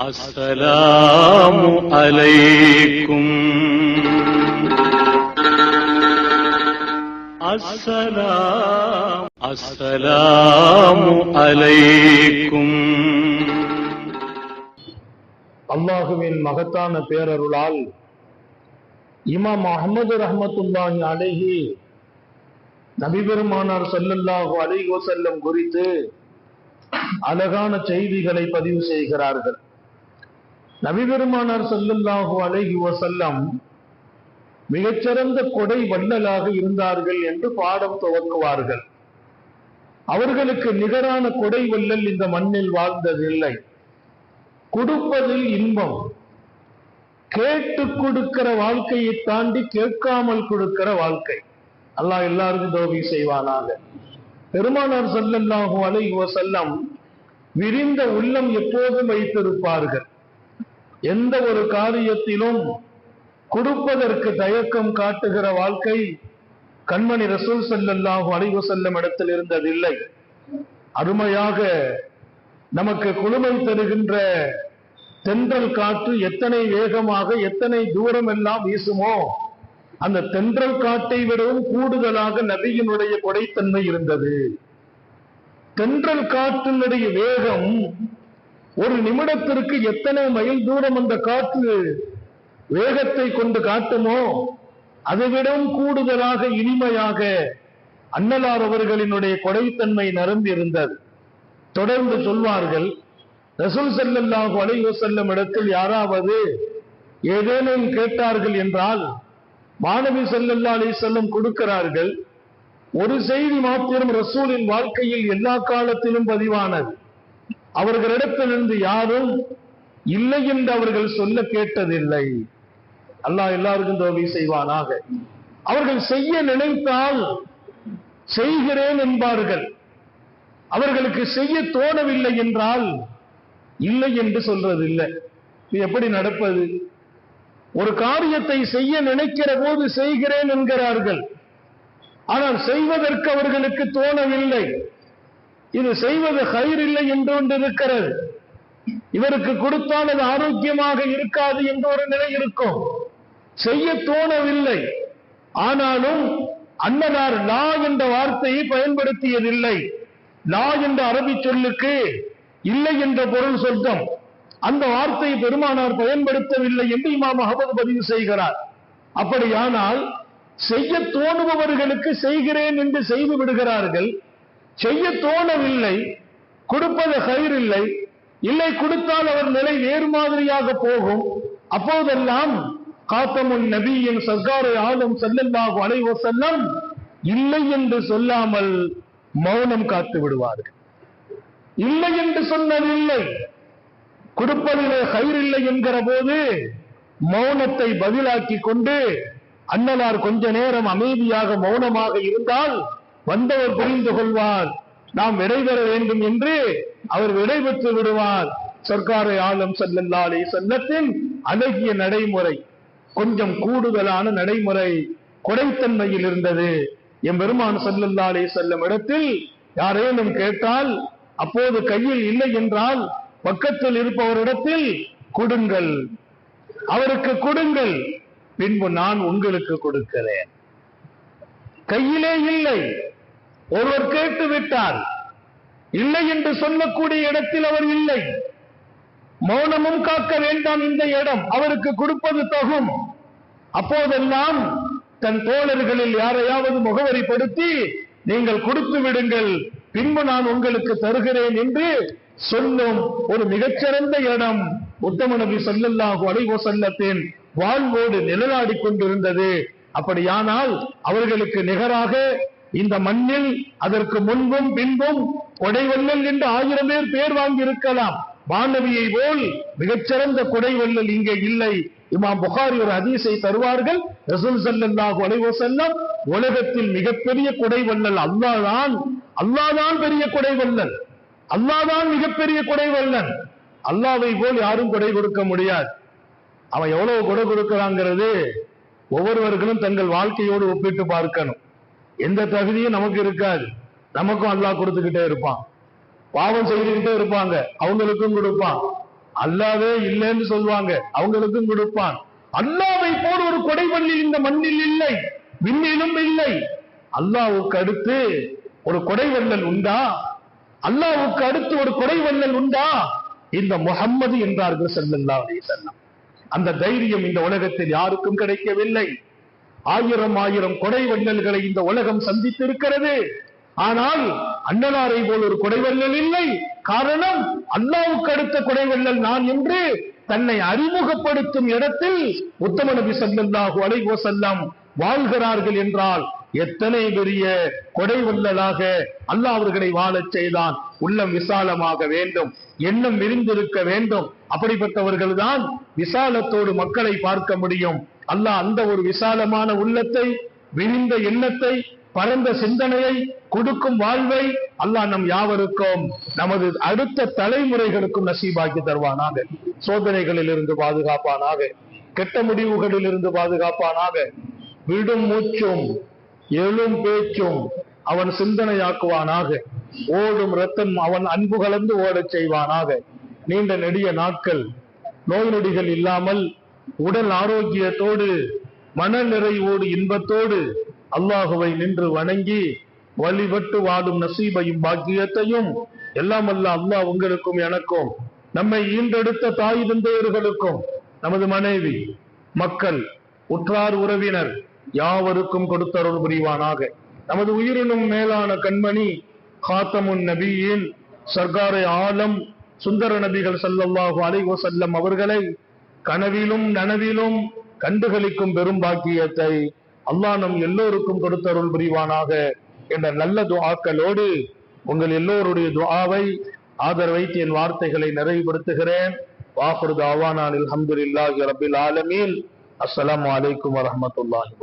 السلام عليكم السلام السلام عليكم அல்லாஹுவின் மகத்தான பேரருளால் இமாம் அஹமது ரஹமத்துல்லாஹி அலைஹி நபிபெருமானார் ஸல்லல்லாஹு அலைஹி வஸல்லம் குறித்து அழகான செய்திகளை பதிவு செய்கிறார்கள் நபிபெருமானார் ஸல்லல்லாஹு அலைஹி வசல்லம் மிகச்சிறந்த கொடை வள்ளலாக இருந்தார்கள் என்று பாடம் துவக்குவார்கள். அவர்களுக்கு நிகரான கொடை வள்ளல் இந்த மண்ணில் வாழ்ந்ததில்லை. கொடுப்பதில் இன்பம். கேட்டு கொடுக்கிற வாழ்க்கையை தாண்டி கேட்காமல் கொடுக்கிற வாழ்க்கை. அல்லாஹ் எல்லாருக்கும் தோவி செய்வானாக. பெருமானார் ஸல்லல்லாஹு அலைஹி செல்லம் விரிந்த உள்ளம் எப்போதும் வைத்திருப்பார்கள். எந்த ஒரு காரியத்திலும் கொடுப்பதற்கு தயக்கம் காட்டுகிற வாழ்க்கை கண்மணி ரசூல் ஸல்லல்லாஹு அழிவு செல்லும் இடத்தில் இருந்ததில்லை. அருமையாக நமக்கு குளுமை தருகின்ற தென்றல் காற்று எத்தனை வேகமாக எத்தனை தூரம் எல்லாம் வீசுமோ அந்த தென்றல் காட்டை விடவும் கூடுதலாக நபியினுடைய கொடைத்தன்மை இருந்தது. தென்றல் காற்றினுடைய வேகம் ஒரு நிமிடத்திற்கு எத்தனை மைல் தூரம் அந்த காற்று வேகத்தை கொண்டு காட்டுமோ அதைவிடம் கூடுதலாக இனிமையாக அன்னலார் அவர்களினுடைய கொடைத்தன்மை நிரம்பி இருந்தது தொடர்ந்து சொல்வார்கள் ரசூல் ஸல்லல்லாஹு அலைஹி செல்லும் இடத்தில் யாராவது ஏதேனும் கேட்டார்கள் என்றால் மாணவி செல்லல்லா அலி செல்லும் கொடுக்கிறார்கள். ஒரு செய்தி மாத்திரம் ரசூலின் வாழ்க்கையில் எல்லா காலத்திலும் பதிவானது. அவர்களிடத்திலிருந்து யாரும் இல்லை என்று அவர்கள் சொல்ல கேட்டதில்லை. அல்லாஹ் எல்லாருக்கும் தோல்வி செய்வானாக. அவர்கள் செய்ய நினைத்தால் செய்கிறேன் என்பார்கள். அவர்களுக்கு செய்ய தோணவில்லை என்றால் இல்லை என்று சொல்றது இல்லை இது எப்படி நடப்பது? ஒரு காரியத்தை செய்ய நினைக்கிற போது செய்கிறேன் என்கிறார்கள். ஆனால் செய்வதற்கு அவர்களுக்கு தோணவில்லை. இது செய்வது கயிறு இல்லை என்று ஒன்று இருக்கிறது. இவருக்கு கொடுத்தால் அது ஆரோக்கியமாக இருக்காது என்ற ஒரு நிலை இருக்கும். செய்ய தோணவில்லை. ஆனாலும் அன்னதார் லா என்ற வார்த்தையை பயன்படுத்தியதில்லை. லா என்ற அரபி சொல்லுக்கு இல்லை என்ற பொருள் சொர்க்கம் அந்த வார்த்தையை பெருமானார் பயன்படுத்தவில்லை என்று இமாம் அகமது பதிவு செய்கிறார். அப்படியானால் செய்ய தோணுபவர்களுக்கு செய்கிறேன் என்று செய்து விடுகிறார்கள். செய்ய தோணவில்லை கொடுப்பது கயிறு இல்லை இல்லை கொடுத்தால் அவர் நிலை வேறு மாதிரியாக போகும். அப்போதெல்லாம் காத்தமுன் நபியின் சர்க்காரை ஆளும் செல்லல்லாக அலைவோ செல்லம் இல்லை என்று சொல்லாமல் மௌனம் காத்து விடுவார்கள். இல்லை என்று சொன்னதில்லை கொடுப்பதிலே கயிறில்லை என்கிற போது மௌனத்தை பதிலாக்கி கொண்டு அண்ணலார் கொஞ்ச நேரம் அமைதியாக மௌனமாக இருந்தால் வந்தவர் புரிந்து கொள்வார். நாம் விடைபெற வேண்டும் என்று அவர் விடைபெற்று விடுவார். சர்க்காரை ஆளும் செல்லல்லாலே செல்லத்தின் அழகிய நடைமுறை கொஞ்சம் கூடுதலான நடைமுறை கொடைத்தன்மையில் இருந்தது. என் பெருமான் செல்லல்லாலே செல்லும் இடத்தில் யாரேனும் கேட்டால் அப்போது கையில் இல்லை என்றால் பக்கத்தில் இருப்பவரிடத்தில் கொடுங்கள். அவருக்கு கொடுங்கள். பின்பு நான் உங்களுக்கு கொடுக்கிறேன். கையிலே இல்லை. ஒருவர் கேட்டு விட்டார் இல்லை என்று சொல்லக்கூடிய இடத்தில் அவர் இல்லை. மௌனமும் காக்க வேண்டாம் இந்த இடம் அவருக்கு கொடுப்பது தகும். அப்போதெல்லாம் தன் தோழர்களில் யாரையாவது முகவரிப்படுத்தி நீங்கள் கொடுத்து விடுங்கள் பின்பு நான் உங்களுக்கு தருகிறேன் என்று சொல்லும் ஒரு மிகச்சிறந்த இடம் உத்தம நபி ஸல்லல்லாஹு அலைஹி வாழ்வோடு நிழலாடி கொண்டிருந்தது. அப்படியானால் அவர்களுக்கு நிகராக இந்த மண்ணில் அதற்கு முன்பும் பின்பும் கொடைவள்ளல் என்று ஆயிரம் பேர் பேர் வாங்கி இருக்கலாம் வானவியை போல் மிகச்சிறந்த கொடைவள்ளல் இங்கே இல்லை. இமாம் புகாரி ஒரு ஹதீஸை தருவார்கள். ரசூல் ஸல்லல்லாஹு அலைஹி உலகத்தில் மிகப்பெரிய கொடைவள்ளல். அல்லாதான் அல்லாதான் பெரிய கொடைவள்ளல். அல்லாதான் மிகப்பெரிய கொடைவள்ளல். அல்லாவை போல் யாரும் கொடை கொடுக்க முடியாது. அவன் எவ்வளவு கொடை கொடுக்கிறாங்கிறது ஒவ்வொருவர்களும் தங்கள் வாழ்க்கையோடு ஒப்பிட்டு பார்க்கணும். எந்த தகுதியும் நமக்கு இருக்காது. நமக்கும் அல்லாஹ் கொடுத்துக்கிட்டே இருப்பான். பாவம் செய்துக்கிட்டே இருப்பாங்க. அவங்களுக்கும் கொடுப்பான். அல்லாவே இல்லைன்னு சொல்லுவாங்க. அவங்களுக்கும் கொடுப்பான். அல்லாவை போல் ஒரு கொடைவள்ளி இந்த மண்ணில் இல்லை. விண்ணிலும் இல்லை. அல்லாவுக்கு அடுத்து ஒரு கொடைவள்ளல் உண்டா? அல்லாவுக்கு அடுத்து ஒரு கொடைவள்ளல் உண்டா? இந்த முகம்மது என்றார்கள் செல்லல்லா அலி செல்லம் அந்த தைரியம் இந்த உலகத்தில் யாருக்கும் கிடைக்கவில்லை. ஆயிரம் ஆயிரம் கொடை வள்ளல்களை இந்த உலகம் சந்தித்திருக்கிறது. ஆனால் அண்ணனாரை போல் ஒரு கொடைவள்ளல் இல்லை. காரணம் அல்லாவுக்கு அடுத்த கொடைவள்ளல் நான் என்று தன்னை அறிமுகப்படுத்தும் இடத்தில் உத்தம நபி சல்லாஹு அலைஹி செல்லம் வாழ்கிறார்கள் என்றால் எத்தனை பெரிய கொடைவள்ளலாக அல்லாஹ் அவர்களை வாழச் செய்தான். உள்ளம் விசாலமாக வேண்டும் எண்ணம் விரிந்திருக்க வேண்டும். அப்படிப்பட்டவர்கள் தான் விசாலத்தோடு மக்களை பார்க்க முடியும். அல்லாஹ் அந்த ஒரு விசாலமான உள்ளத்தை விரிந்த எண்ணத்தை பரந்த சிந்தனையை கொடுக்கும் வாழ்வை அல்லாஹ் நம் யாவருக்கும் நமது அடுத்த தலைமுறைகளுக்கும் நசீபாக்கி தருவானாக. சோதனைகளில் இருந்து பாதுகாப்பானாக. கெட்ட முடிவுகளில் இருந்து பாதுகாப்பானாக. விடும் மூச்சும் எழும் பேச்சும் அவன் சிந்தனையாக்குவானாக. ஓடும் ரத்தம் அவன் அன்பு கலந்து ஓடச் செய்வானாக. நீண்ட நெடிய நாட்கள் நோய் நொடிகள் இல்லாமல் உடல் ஆரோக்கியத்தோடு மன நிறைவோடு இன்பத்தோடு அல்லாஹுவை நின்று வணங்கி வழிபட்டு வாடும் நசீபையும் பாக்கியத்தையும் எல்லாம் அல்ல அல்லாஹ் உங்களுக்கும் எனக்கும் நம்மை ஈண்டெடுத்த தாய் தந்தையர்களுக்கும் நமது மனைவி மக்கள் உற்றார் உறவினர் யாவருக்கும் கொடுத்தருள் புரிவானாக. நமது உயிரினும் மேலான கண்மணி காத்தமுன் நபியின் சர்க்காரை ஆலம் சுந்தர நபிகள் ஸல்லல்லாஹு அலைவோ வஸல்லம் அவர்களை கனவிலும் நனவிலும் கண்டுகளிக்கும் பெரும் பாக்கியத்தை அல்லாஹ் நம் எல்லோருக்கும் கொடுத்தருள் புரிவானாக என்ற நல்ல துஆக்களோடு உங்கள் எல்லோருடைய துஆவை ஆதரவைத்து என் வார்த்தைகளை நிறைவுபடுத்துகிறேன். வாஹுரு தாவானான் அல்ஹம்துலில்லாஹி ரபில் ஆலமீன். அஸ்லாம் அலைக்கும் வரமத்துல்லாஹி